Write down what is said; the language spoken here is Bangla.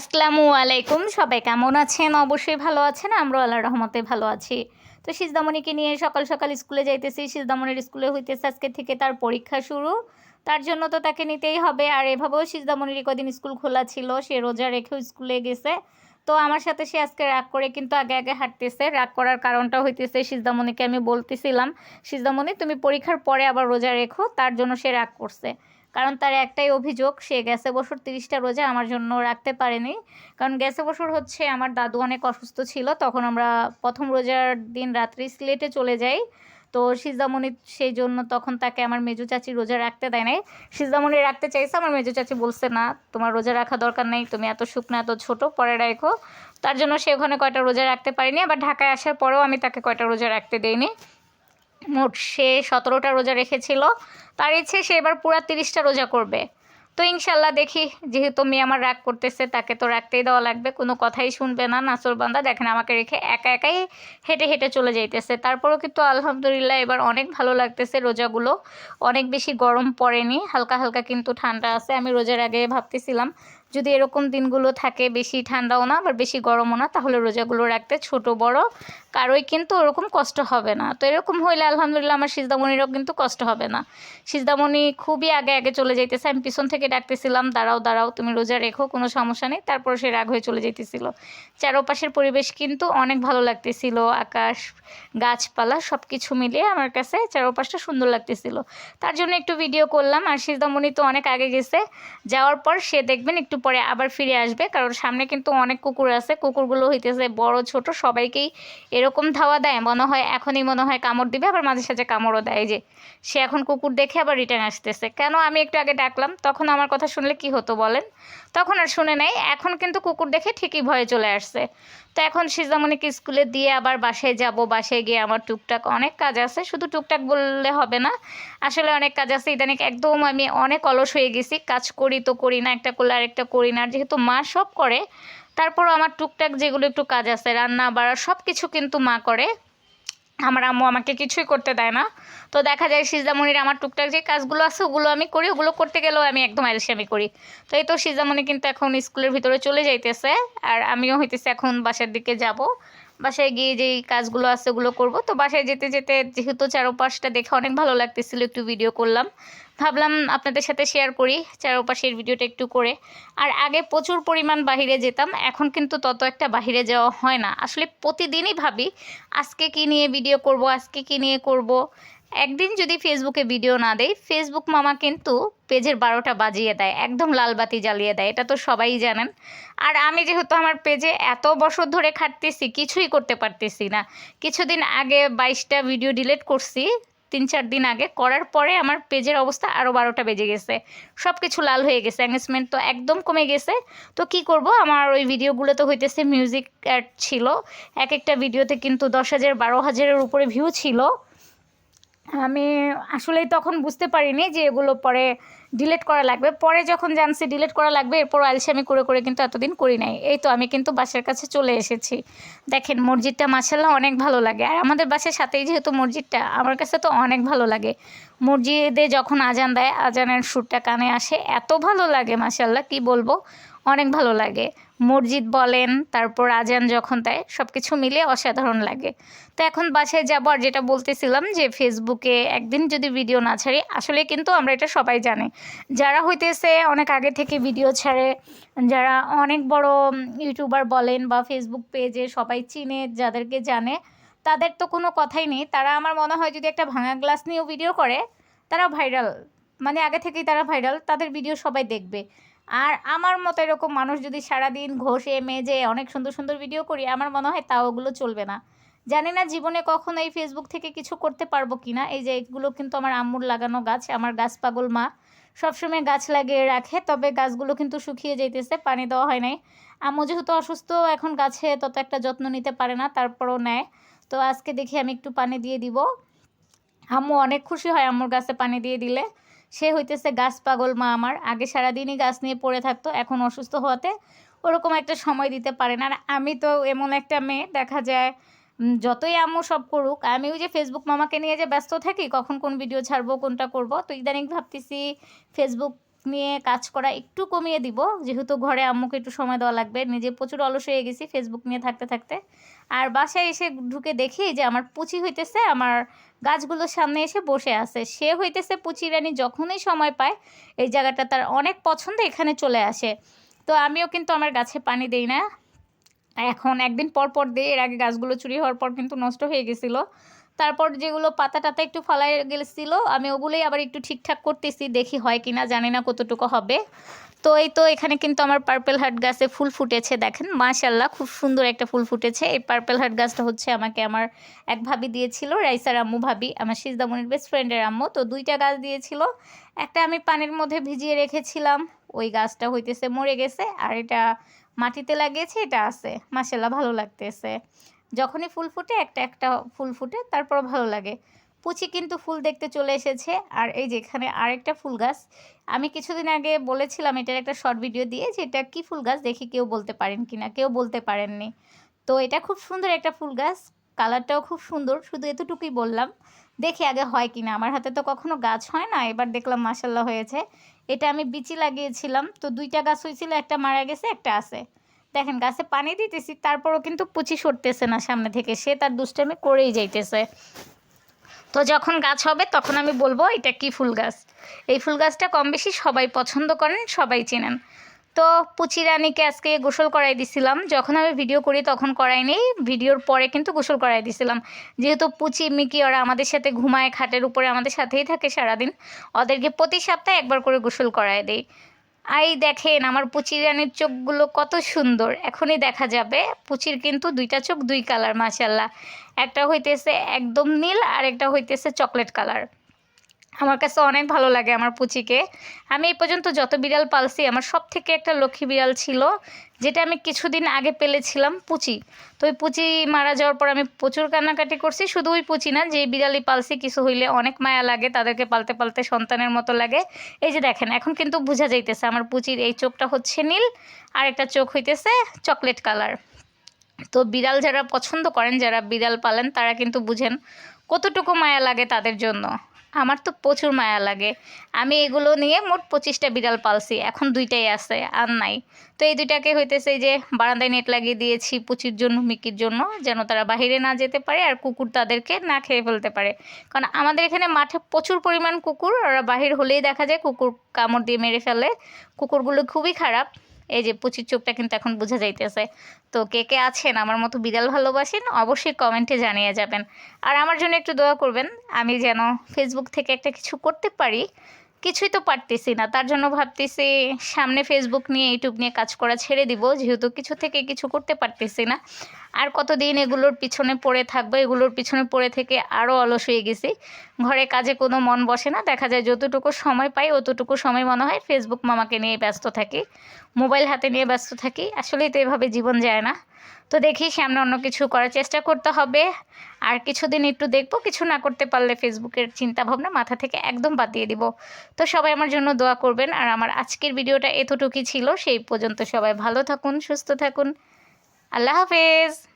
আসসালামু আলাইকুম। সবাই কেমন আছেন? অবশ্যই ভালো আছেন। আমরা আল্লাহ রহমতে ভালো আছি। তো সিজদামণিকে নিয়ে সকাল সকাল স্কুলে যাইতেছি। সিজদামণির স্কুলে হইতেছে আজকে থেকে তার পরীক্ষা শুরু। তার জন্য তো তাকে নিতেই হবে। আর এভাবেও সিজদামণির কদিন স্কুল খোলা ছিল, সে রোজা রেখেও স্কুলে গেছে। তো আমার সাথে সে আজকে রাগ করে কিন্তু আগে আগে হাঁটতেছে। রাগ করার কারণটা হইতেছে সিজদামণিকে আমি বলতেছিলাম সিজদামণি তুমি পরীক্ষার পরে আবার রোজা রেখো। তার জন্য সে রাগ করছে। কারণ তার একটাই অভিযোগ, সে গ্যাসে বসুর তিরিশটা রোজা আমার জন্য রাখতে পারেনি। কারণ গ্যাসে বসুর হচ্ছে আমার দাদু অনেক অসুস্থ ছিল, তখন আমরা প্রথম রোজার দিন রাত্রি সিলেটে চলে যাই। তো সিজামণি সেই জন্য তখন তাকে আমার মেজু চাচি রোজা রাখতে দেয় নাই। সিজামণি রাখতে চাইছে, আমার মেজু চাচি বলছে, না, তোমার রোজা রাখা দরকার নেই, তুমি এত শুকনো, এত ছোট, পরে রাখো। তার জন্য সে ওখানে কয়টা রোজা রাখতে পারিনি, আবার ঢাকায় আসার পরেও আমি তাকে কয়টা রোজা রাখতে দেইনি। মোট সে সতেরোটা রোজা রেখেছিল। তার ইচ্ছে সে এবার পুরা তিরিশটা রোজা করবে। তো ইনশাল্লাহ দেখি, যেহেতু মেয়ে আমার রাগ করতেছে, তাকে তো রাখতেই দেওয়া লাগবে। কোনো কথাই শুনবে না নাসর বান্দা। দেখেন আমাকে রেখে একা একাই হেঁটে হেঁটে চলে যাইতেছে। তারপরেও কিন্তু আলহামদুলিল্লাহ এবার অনেক ভালো লাগতেছে রোজাগুলো। অনেক বেশি গরম পড়েনি, হালকা হালকা কিন্তু ঠান্ডা আছে। আমি রোজার আগে ভাবতেছিলাম যদি এরকম দিনগুলো থাকে বেশি ঠান্ডাও না, আবার বেশি গরমও না, তাহলে রোজাগুলো রাখতে ছোট, বড়, কারোই কিন্তু ওরকম কষ্ট হবে না। তো এরকম হইলে আলহামদুলিল্লাহ আমার সিজদামণিরও কিন্তু কষ্ট হবে না। সিজদামণি খুবই আগে আগে চলে যাইতেছে, আমি পিছন থেকে ডাকতেছিলাম, দাঁড়াও দাঁড়াও, তুমি রোজা রেখো, কোনো সমস্যা নেই। তারপর সে রাগ হয়ে চলে যেতেছিল চারপাশের পরিবেশ কিন্তু অনেক ভালো লাগতেছিল, আকাশ, গাছপালা সব কিছু মিলিয়ে আমার কাছে চারপাশটা সুন্দর লাগতেছিল। তার জন্য একটু ভিডিও করলাম, আর সিজদামণি তো অনেক আগে গেছে, যাওয়ার পর সে দেখবেন একটু পরে আবার ফিরে আসবে। কারণ সামনে কিন্তু অনেক কুকুর আছে। কুকুরগুলো হইতেছে বড়, ছোট, সবাইকেই এরকম ধাওয়া দেয়। মনে হয় এখনই মনে হয় কামড় দিবে, আবার মাঝে সাঝে কামড়ও দেয়। যে, সে এখন কুকুর দেখে আবার রিটার্ন আসতেছে। কেন আমি একটু আগে ডাকলাম? তখন আমার কথা শুনলে কি হতো বলেন? তখন আর শুনে নেই। এখন কিন্তু কুকুর দেখে ঠিকই ভয়ে চলে আসছে। তো এখন সিজামণিকে স্কুলে দিয়ে আবার বাসায় যাব। বাসায় গিয়ে আমার টুকটাক অনেক কাজ আছে। শুধু টুকটাক বললে হবে না। আসলে অনেক কাজ আছে। ইদানিক একদম আমি অনেক অলস হয়ে গেছি। কাজ করি তো করি না। একটা করলে আরেকটা করি না। যেহেতু মা সব করে, তারপরও আমার টুকটাক যেগুলো একটু কাজ আছে, রান্না, বাড়া সব কিছু কিন্তু মা করে। আমার আম্মু আমাকে কিছুই করতে দেয় না। তো দেখা যায় সিজামণির আমার টুকটাক যে কাজগুলো আছে, ওগুলো আমি করি, ওগুলো করতে গেলেও আমি একদম আলসামি করি। তো এই তো সিজামণি কিন্তু এখন স্কুলের ভিতরে চলে যাইতেছে, আর আমিও হইতেছে এখন বাসার দিকে যাব। বাসায় গিয়ে যেই কাজগুলো আছে ওগুলো করব। তো বাসায় যেতে যেতে যেহেতু চারোপাশটা দেখে অনেক ভালো লাগতেছিল, একটু ভিডিও করলাম। ভাবলাম আপনাদের সাথে শেয়ার করি চারোপাশের ভিডিওটা একটু করে। আর আগে প্রচুর পরিমাণ বাহিরে যেতাম, এখন কিন্তু তত একটা বাহিরে যাওয়া হয় না। আসলে প্রতিদিনই ভাবি, আজকে কি নিয়ে ভিডিও করব, আজকে কি নিয়ে করব? একদিন যদি ফেসবুকে ভিডিও না দেয় ফেসবুক মামা কিন্তু পেজের বারোটা বাজিয়ে দেয়, একদম লাল বাতি জ্বালিয়ে দেয়, এটা তো সবাই জানেন। আর আমি যেহেতু আমার পেজে এত বছর ধরে খাটতেছি, কিছুই করতে পারতেছি না। কিছুদিন আগে বাইশটা ভিডিও ডিলিট করছি, তিন চার দিন আগে, করার পরে আমার পেজের অবস্থা আরও বারোটা বেজে গেছে। সব কিছু লাল হয়ে গেছে অ্যাঙ্গেজমেন্ট তো একদম কমে গেছে। তো কি করব, আমার ওই ভিডিওগুলো তো হইতেছে মিউজিক অ্যাড ছিল। এক একটা ভিডিওতে কিন্তু দশ হাজার, বারো হাজারের উপরে ভিউ ছিল। আমি আসলেই তখন বুঝতে পারিনি যে এগুলো পরে ডিলেট করা লাগবে। পরে যখন জানছি ডিলেট করা লাগবে এরপর আলসামি করে করে কিন্তু এতদিন করি নাই। এই তো আমি কিন্তু বাসার কাছে চলে এসেছি। দেখেন, মসজিদটা মাসাল্লাহ অনেক ভালো লাগে। আর আমাদের বাসার সাথেই যেহেতু মসজিদটা, আমার কাছে তো অনেক ভালো লাগে। মসজিদে যখন আজান দেয়, আজানের সুরটা কানে আসে। এত ভালো লাগে মাসাল্লাহ কি বলব? অনেক ভালো লাগে। মসজিদ বলেন, তারপর আজান যখন দেয় সব কিছু মিলে অসাধারণ লাগে। তো এখন বাসায় যাব, আর যেটা বলতেছিলাম যে, ফেসবুকে একদিন যদি ভিডিও না ছাড়ি, আসলে কিন্তু আমরা এটা সবাই জানি। যারা হইতেছে অনেক আগে থেকে ভিডিও ছাড়ে, যারা অনেক বড় ইউটিউবার বলেন বা ফেসবুক পেজে সবাই চিনে, যাদেরকে জানে, তাদের তো কোনো কথাই নেই। তারা আমার মনে হয় যদি একটা ভাঙা গ্লাস নিয়েও ভিডিও করে, তারা ভাইরাল। মানে আগে থেকেই তারা ভাইরাল, তাদের ভিডিও সবাই দেখবে। আর আমার মতো এরকম মানুষ যদি সারাদিন ঘষে, মেজে অনেক সুন্দর সুন্দর ভিডিও করি, আমার মনে হয় তাও ওগুলো চলবে না। জানি না জীবনে কখন এই ফেসবুক থেকে কিছু করতে পারব কি না এই যে এগুলো কিন্তু আমার আম্মুর লাগানো গাছ, আমার গাছ পাগল মা। সবসময় গাছ লাগিয়ে রাখে, তবে গাছগুলো কিন্তু শুকিয়ে যাইতেছে, পানি দেওয়া হয় নাই। আম্মু যেহেতু অসুস্থ, এখন গাছে তত একটা যত্ন নিতে পারে না, তারপরও নেয়। তো আজকে দেখি আমি একটু পানি দিয়ে দিব। আম্মু অনেক খুশি হয় আম্মুর গাছে পানি দিয়ে দিলে। সে হইতেছে গাছ পাগল মা আমার। আগে সারাদিনই গাছ নিয়ে পড়ে থাকতো, এখন অসুস্থ হওয়াতে ওরকম একটা সময় দিতে পারে না। আর আমি তো এমন একটা মেয়ে, দেখা যায় যতই আম্মু সব করুক, আমি ওই যে ফেসবুক মামাকে নিয়ে যে ব্যস্ত থাকি, কখন কোন ভিডিও ছাড়বো, কোনটা করব, তো ইদানিং ভাবতেছি ফেসবুক নিয়ে কাজ করা একটু কমিয়ে দিব। যেহেতু ঘরে আম্মুকে একটু সময় দেওয়া লাগবে, নিজে প্রচুর অলস হয়ে গেছি ফেসবুক নিয়ে থাকতে থাকতে। আর বাসায় এসে ঢুকে দেখি যে আমার পুচি হইতেছে, আমার গাছগুলোর সামনে এসে বসে আছে। সে হইতেছে পুচি রানী যখনই সময় পায়, এই জায়গাটা তার অনেক পছন্দ এখানে চলে আসে। তো আমিও কিন্তু আমার গাছে পানি দেই না। এখন একদিন পর পর দিই এর আগে গাছগুলো চুরি হওয়ার পর কিন্তু নষ্ট হয়ে গেছিল। তারপর যেগুলো পাতা টাতা একটু ফালাই গেছিল, আমি ওগুলোই আবার একটু ঠিকঠাক করতেছি, দেখি হয় কিনা, জানি না কতটুকু হবে। তো এই তো এখানে কিন্তু আমার পার্পেল হার্ট গাছে ফুল ফুটেছে, দেখেন মাশাল্লাহ খুব সুন্দর একটা ফুল ফুটেছে। এই পার্পেল হার্ট গাছটা হচ্ছে আমাকে আমার এক ভাবি দিয়েছিল, রাইসার আম্মু ভাবি, আমার সিজদামনির বেস্ট ফ্রেন্ডের আম্মু। তো দুইটা গাছ দিয়েছিল, একটা আমি পানির মধ্যে ভিজিয়ে রেখেছিলাম, ওই গাছটা হইতেছে মরে গেছে, আর এটা মাটিতে লাগিয়েছি, এটা আছে মাশাল্লাহ ভালো লাগতেছে। যখনই ফুল ফুটে, একটা একটা ফুল ফুটে তারপর ভালো লাগে। পুচি কিন্তু ফুল দেখতে চলে এসেছে। আর এই যে এখানে আরেকটা ফুল গাছ। আমি কিছুদিন আগে বলেছিলাম, এটার একটা শর্ট ভিডিও দিয়ে যে, এটা কী ফুল গাছ দেখি কেউ বলতে পারেন কি না কেউ বলতে পারেননি। তো এটা খুব সুন্দর একটা ফুল গাছ। কালারটাও খুব সুন্দর। শুধু এতটুকুই বললাম, দেখি আগে হয় কি না আমার হাতে তো কখনো গাছ হয় না। এবার দেখলাম মাসাল্লাহ হয়েছে। এটা আমি বিচি লাগিয়েছিলাম। তো দুইটা গাছ হয়েছিল, একটা মারা গেছে, একটা আছে। দেখেন, গাছে পানি দিতেছি, তারপরও কিন্তু পুচি সরতেছে না সামনে থেকে। সে তার দুষ্টামি করেই যাইতেছে। তো যখন গাছ হবে, তখন আমি বলব, এটা কি ফুল গাছ? এই ফুল গাছটা কম বেশি সবাই পছন্দ করেন, সবাই চেনেন। তো পুচি রানীকে আজকে গোসল করাই দিছিলাম। যখন আমি ভিডিও করি, তখন করাইনি ভিডিওর পরে কিন্তু গোসল করাই দিছিলাম। যেহেতু পুচি, মিকি ওরা আমাদের সাথে ঘুমায়, খাটের উপরে আমাদের সাথেই থাকে সারাদিন, ওদেরকে প্রতি সপ্তাহে একবার করে গোসল করায় দেই। আই দেখেন, আমার পুচির রানীর চোখগুলো কত সুন্দর। এখনই দেখা যাবে। পুচির কিন্তু দুইটা চোখ দুই কালার মাশাল্লাহ একটা হইতেছে একদম নীল, আর একটা হইতেছে চকলেট কালার। আমার কাছে অনেক ভালো লাগে আমার পুচিকে। আমি এই পর্যন্ত যত বিড়াল পালছি, আমার সব থেকে একটা লক্ষ্মী বিড়াল ছিল যেটা আমি কিছুদিন আগে পেলেছিলাম পুচি। তো ওই পুচি মারা যাওয়ার পর আমি প্রচুর কান্নাকাটি করছি, শুধু ওই পুচি না যে বিড়ালি পালছি, কিছু হইলে অনেক মায়া লাগে, তাদেরকে পালতে পালতে সন্তানের মতো লাগে। এই যে দেখেন, এখন কিন্তু বোঝা যাইতেছে আমার পুচির এই চোখটা হচ্ছে নীল, আর একটা চোখ হইতেছে চকলেট কালার। তো বিড়াল যারা পছন্দ করেন, যারা বিড়াল পালেন, তারা কিন্তু বুঝেন কতটুকু মায়া লাগে তাদের জন্য। আমার তো প্রচুর মায়া লাগে। আমি এগুলো নিয়ে মোট পঁচিশটা বিড়াল পালছি, এখন দুইটাই আছে, আর নাই। তো এই দুইটাকে হইতেছে যে বারান্দায় নেট লাগিয়ে দিয়েছি পুচির জন্য, মিকির জন্য, যেন তারা বাহিরে না যেতে পারে আর কুকুর তাদেরকে না খেয়ে ফেলতে পারে। কারণ আমাদের এখানে মাঠে প্রচুর পরিমাণ কুকুর, ওরা বাহির হলেই দেখা যায় কুকুর কামড় দিয়ে মেরে ফেলে। কুকুরগুলো খুবই খারাপ। এই যে পুচির চোখটা কিন্তু এখন বোঝা যাইতেছে। তো কে কে আছেন, আমার মতো বিড়াল ভালোবাসেন, অবশ্যই কমেন্টে জানিয়ে যাবেন। আর আমার জন্য একটু দোয়া করবেন, আমি যেন ফেসবুক থেকে একটা কিছু করতে পারি। কিছুই তো পারতেছি না। তার জন্য ভাবতেছি সামনে ফেসবুক নিয়ে ইউটিউব নিয়ে কাজ করা ছেড়ে দিব। যেহেতু কিছু থেকে কিছু করতে পারতেছি না। আর কতদিন এগুলোর পিছনে পড়ে থাকব, এগুলোর পিছনে পড়ে থেকে আরও অলস হয়ে গেছি। ঘরে কাজে কোনো মন বসে না। দেখা যায় যতটুকু সময় পাই, অতটুকু সময় মনে হয় ফেসবুক মামাকে নিয়ে ব্যস্ত থাকি। মোবাইল হাতে নিয়ে ব্যস্ত থাকি। আসলেই তো এভাবে জীবন যায় না। তো দেখি সামনে অন্য কিছু করার চেষ্টা করতে হবে। আর কিছুদিন একটু দেখব, কিছু না করতে পারলে ফেসবুকের চিন্তাভাবনা মাথা থেকে একদম বাদ দিয়ে দিব। তো সবাই আমার জন্য দোয়া করবেন আর আমার আজকের ভিডিওটা এতটুকুই ছিল, সেই পর্যন্ত সবাই ভালো থাকুন, সুস্থ থাকুন। আল্লাহ হাফেজ!